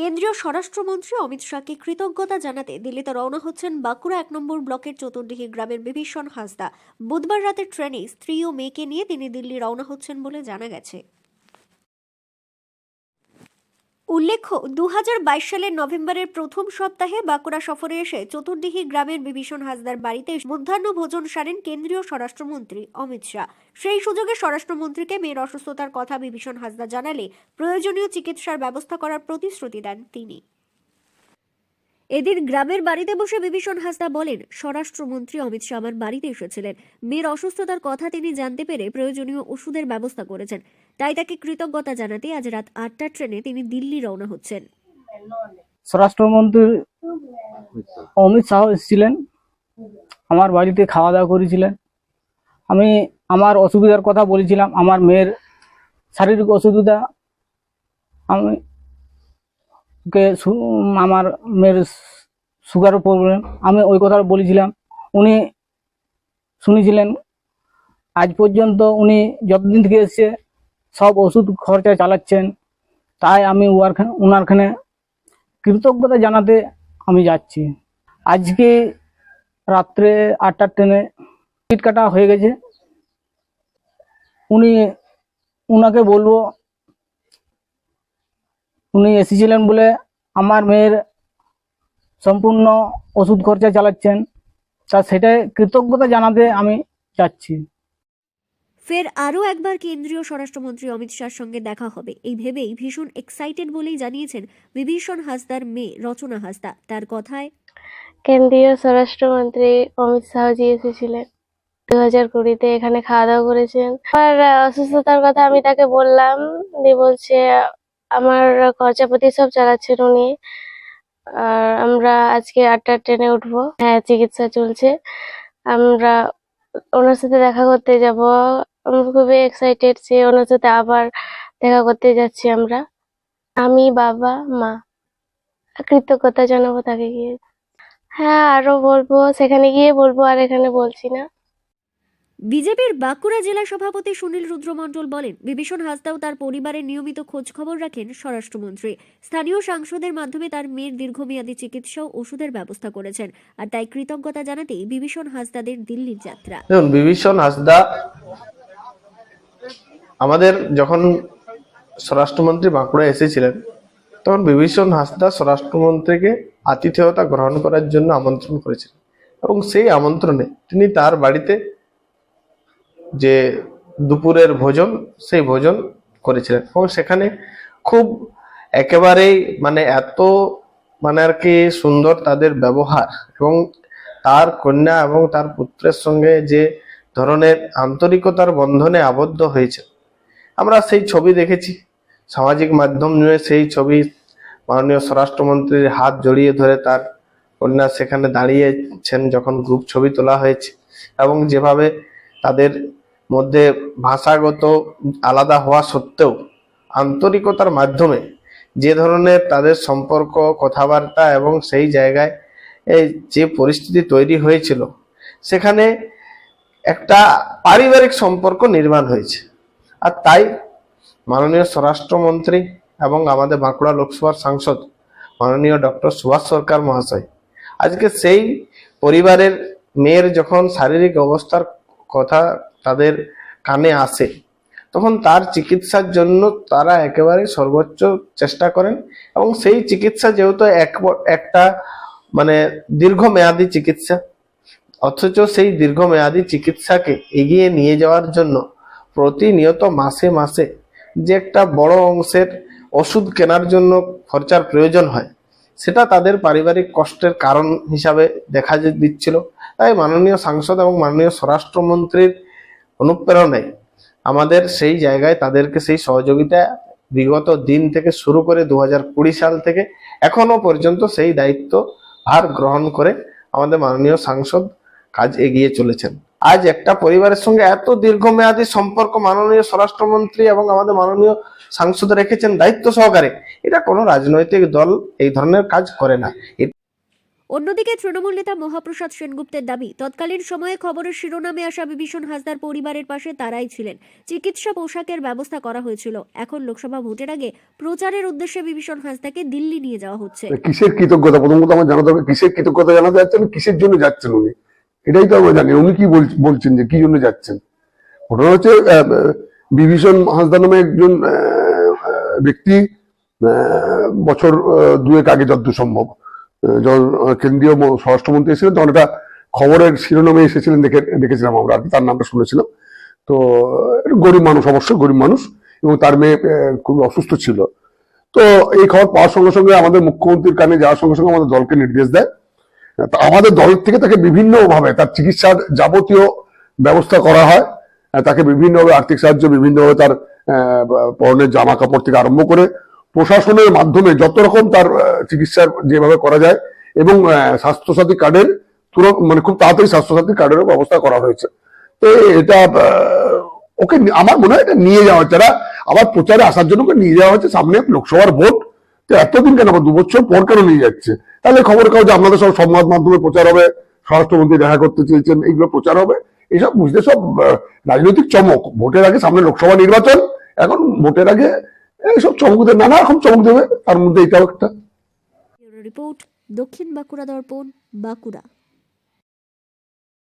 কেন্দ্রীয় স্বরাষ্ট্রমন্ত্রী অমিত শাহকে কৃতজ্ঞতা জানাতে দিল্লিতে রওনা হচ্ছেন বাঁকুড়া এক নম্বর ব্লকের চতুর্দিঘি গ্রামের বিভীষণ হাসদা। বুধবার রাতে ট্রেনে স্ত্রী ও মেয়েকে নিয়ে তিনি দিল্লি রওনা হচ্ছেন বলে জানা গেছে। উল্লেখ্য, দুহাজার বাইশ সালের নভেম্বরের প্রথম সপ্তাহে বাঁকুড়া সফরে এসে চতুর্দিঘি গ্রামের বিভীষণ হাসদার বাড়িতে মধ্যাহ্ন ভোজন সারেন কেন্দ্রীয় স্বরাষ্ট্রমন্ত্রী অমিত শাহ। সেই সুযোগে স্বরাষ্ট্রমন্ত্রীকে মেয়ের অসুস্থতার কথা বিভীষণ হাসদা জানালে প্রয়োজনীয় চিকিৎসার ব্যবস্থা করার প্রতিশ্রুতি দেন তিনি। এদিন গ্রামের বাড়িতে বসে বিভীষণ হাসদা বলেন, স্বরাষ্ট্রমন্ত্রী অমিত শাহ আমার বাড়িতে এসেছিলেন। মেয়ের অসুস্থতার কথা তিনি জানতে পেরে প্রয়োজনীয় ওষুধের ব্যবস্থা করেছেন। তাই তাকে কৃতজ্ঞতা জানাতে আজ রাত আটটার ট্রেনে তিনি দিল্লি রওনা হচ্ছেন। স্বরাষ্ট্রমন্ত্রী অমিত শাহ এসেছিলেন। আমার বাড়িতে খাওয়া দাওয়া করেছিলেন। আমি আমার অসুবিধার কথা বলেছিলাম। আমার মেয়ের শারীরিক অসুবিধা। আমি আমার মেয়ের সুগারও প্রবলেম। আমি ওই কথা বলেছিলাম। উনি শুনেছিলেন। আজ পর্যন্ত উনি যতদিন থেকে এসছে সব ওষুধ খরচা চালাচ্ছেন। তাই আমি ওনারখানে কৃতজ্ঞতা জানাতে আমি যাচ্ছি। আজকে রাত্রে আটটার ট্রেনে টিকিট কাটা হয়ে গেছে। উনি, উনাকে বলব, উনি এসেছিলেন বলে আমার মেয়ের সম্পূর্ণ ওষুধ খরচা চালাচ্ছেন। তা সেটাই কৃতজ্ঞতা জানাতে আমি যাচ্ছি। ফের আরও একবার কেন্দ্রীয় স্বরাষ্ট্রমন্ত্রী অমিত শাহর সঙ্গে দেখা হবে। এই ভেবেই ভীষণ এক্সাইটেড বলেই জানিয়েছেন বিভীষণ হাসদার মেয়ে রচনা হাসদা। তার কথায়, কেন্দ্রীয় স্বরাষ্ট্রমন্ত্রী অমিত শাহজি এসেছিলেন। দু হাজার কুড়িতে এখানে খাওয়া দাওয়া করেছেন। আমার অসুস্থতার কথা আমি তাকে বললাম। দিয়ে বলছে, আমার খরচাপাতি সব চালাচ্ছেন উনি। আর আমরা আজকে আটটা ট্রেনে উঠবো। হ্যাঁ চিকিৎসা চলছে। আমরা ওনার সাথে দেখা করতে যাব। আমি খুবই এক্সাইটেড যে ওনার সাথে আবার দেখা করতে যাচ্ছি আমরা। আমি, বাবা, মা। কৃতজ্ঞতা জানাব তাকে গিয়ে। হ্যাঁ আরও বলব, সেখানে গিয়ে বলব, আর এখানে বলছি না। বিজেপির বাঁকুড়া জেলা সভাপতি সুনীল রুদ্রমণ্ডল বলেন, বিভীষণ হাসদাও তার পরিবারের নিয়মিত খোঁজ খবর রাখেন স্বরাষ্ট্রমন্ত্রী। স্থানীয় সাংসদের মাধ্যমে তার মেয়ের দীর্ঘমেয়াদী চিকিৎসা ও ওষুধের ব্যবস্থা করেছেন আর তাই কৃতজ্ঞতা জানাতেই বিভীষণ হাসদাদের দিল্লির যাত্রা। বিভীষণ হাসদা আমাদের যখন স্বরাষ্ট্রমন্ত্রী বাঁকুড়া এসেছিলেন, তখন বিভীষণ হাসদা স্বরাষ্ট্রমন্ত্রীকে আতিথেয়তা গ্রহণ করার জন্য আমন্ত্রণ করেছিলেন এবং সেই আমন্ত্রণে তিনি তার বাড়িতে যে দুপুরের ভোজন, সেই ভোজন করেছিলেন। এবং সেখানে খুব একেবারেই মানে এত মানে আর কি সুন্দর তাদের ব্যবহার এবং তার কন্যা এবং তার পুত্রের সঙ্গে যে ধরনের আন্তরিকতার বন্ধনে আবদ্ধ হয়েছে। আমরা সেই ছবি দেখেছি। সামাজিক মাধ্যম নিয়ে সেই ছবি মাননীয় স্বরাষ্ট্রমন্ত্রীর হাত জড়িয়ে ধরে তার কন্যা সেখানে দাঁড়িয়েছেন যখন গ্রুপ ছবি তোলা হয়েছে এবং যেভাবে তাদের মধ্যে ভাষাগত আলাদা হওয়া সত্ত্বেও আন্তরিকতার মাধ্যমে যে ধরনের তাদের সম্পর্ক, কথাবার্তা এবং সেই জায়গায় যে পরিস্থিতি তৈরি হয়েছিল, সেখানে একটা পারিবারিক সম্পর্ক নির্মাণ হয়েছে। আর তাই মাননীয় স্বরাষ্ট্রমন্ত্রী এবং আমাদের বাঁকুড়া লোকসভার সাংসদ মাননীয় ডক্টর সুভাষ সরকার মহাশয় আজকে সেই পরিবারের মেয়ের যখন শারীরিক অবস্থার কথা তাদের কানে আসে। তখন তার চিকিৎসার জন্য তারা একেবারে সর্বোচ্চ চেষ্টা করেন এবং সেই চিকিৎসা যেহেতু এক একটা মানে দীর্ঘমেয়াদী চিকিৎসা, অথচ সেই দীর্ঘমেয়াদী চিকিৎসাকে এগিয়ে নিয়ে যাওয়ার জন্য প্রতিনিয়ত মাসে মাসে যে একটা বড় অংশের ওষুধ কেনার জন্য খরচার প্রয়োজন হয়, সেটা তাদের পারিবারিক কষ্টের কারণ হিসাবে দেখা দিচ্ছিল। তাই মাননীয় সাংসদ এবং মাননীয় স্বরাষ্ট্রমন্ত্রীর অনুপ্রেরণায়। আমাদের সেই জায়গায় তাদেরকে সেই সহযোগিতা বিগত দিন থেকে শুরু করে দু সাল থেকে এখনও পর্যন্ত সেই দায়িত্ব ভার গ্রহণ করে আমাদের মাননীয় সাংসদ কাজ এগিয়ে চলেছেন। আজ একটা পরিবারের সঙ্গে এত দীর্ঘমেয়াদী সম্পর্ক মাননীয় স্বরাষ্ট্রমন্ত্রী এবং আমাদের মাননীয় সাংসদ রেখেছেন দায়িত্ব সহকারে, এটা কোনো রাজনৈতিক দল এই ধরনের কাজ করে না। অন্যদিকে তৃণমূল নেতা মহাপ্রসাদ সেনগুপ্তের দাবি, তৎকালীন সময়ে খবরের শিরোনামে আসা বিভীষণ হাসদার পরিবারের পাশে তারাই ছিলেন। চিকিৎসা পোশাকের ব্যবস্থা করা হয়েছিল। এখন লোকসভা ভোটের আগে প্রচারের উদ্দেশ্যে বিভীষণ হাসদাকে দিল্লি নিয়ে যাওয়া হচ্ছে। কিসের কৃতজ্ঞতা? প্রথম কথা আমার জানা দরকার কিসের কৃতজ্ঞতা জানাতে যাচ্ছেন, কিসের জন্য যাচ্ছেন উনি? এটাই তো আমরা জানি, উনি কি বলছেন যে কি জন্য যাচ্ছেন? ঘটনা হচ্ছে বিভীষণ হাসদা নামে একজন ব্যক্তি বছর দুয়েক আগে যতদূর সম্ভব কেন্দ্রীয় স্বরাষ্ট্রমন্ত্রী এসেছিলেন তখন একটা খবরের শিরোনামে এসেছিলেন দেখে দেখেছিলাম আমরা আর কি তার নামটা শুনেছিলাম। তো গরিব মানুষ অবশ্যই গরিব মানুষ এবং তার মেয়ে আহ, খুব অসুস্থ ছিল। তো এই খবর পাওয়ার সঙ্গে সঙ্গে আমাদের মুখ্যমন্ত্রীর কানে যাওয়ার সঙ্গে সঙ্গে আমাদের দলকে নির্দেশ দেয়। আমাদের দল থেকে তাকে বিভিন্নভাবে তার চিকিৎসার যাবতীয় ব্যবস্থা করা হয়। তাকে বিভিন্নভাবে আর্থিক সাহায্য বিভিন্নভাবে তার পরনের জামা কাপড় থেকে আরম্ভ করে প্রশাসনের মাধ্যমে যত রকম তার আহ, চিকিৎসার যেভাবে করা যায় এবং স্বাস্থ্যসাথী কার্ডের তুরন্ত মানে খুব তাড়াতাড়ি স্বাস্থ্যসাথী কার্ডেরও ব্যবস্থা করা হয়েছে। তো এটা ওকে আমার মনে হয় এটা নিয়ে যাওয়া হচ্ছে। আবার প্রচারে আসার জন্য ওকে নিয়ে যাওয়া হচ্ছে সামনে লোকসভার ভোট তো এতদিন কেন দু বছর পর কেন নিয়ে যাচ্ছে? তাহলে খবর কাগজ আপনাদের সব সংবাদ মাধ্যমে প্রচার হবে স্বরাষ্ট্রমন্ত্রী দেখা করতে চেয়েছেন এইগুলো প্রচার হবে। এইসব বুঝতে সব রাজনৈতিক চমক। ভোটের আগে সামনে লোকসভা নির্বাচন এখন ভোটের আগে এইসব চমক দেবে নানা রকম চমক দেবে। তার মধ্যে এটাও একটা। রিপোর্ট, দক্ষিণ বাঁকুড়া দর্পণ, বাঁকুড়া।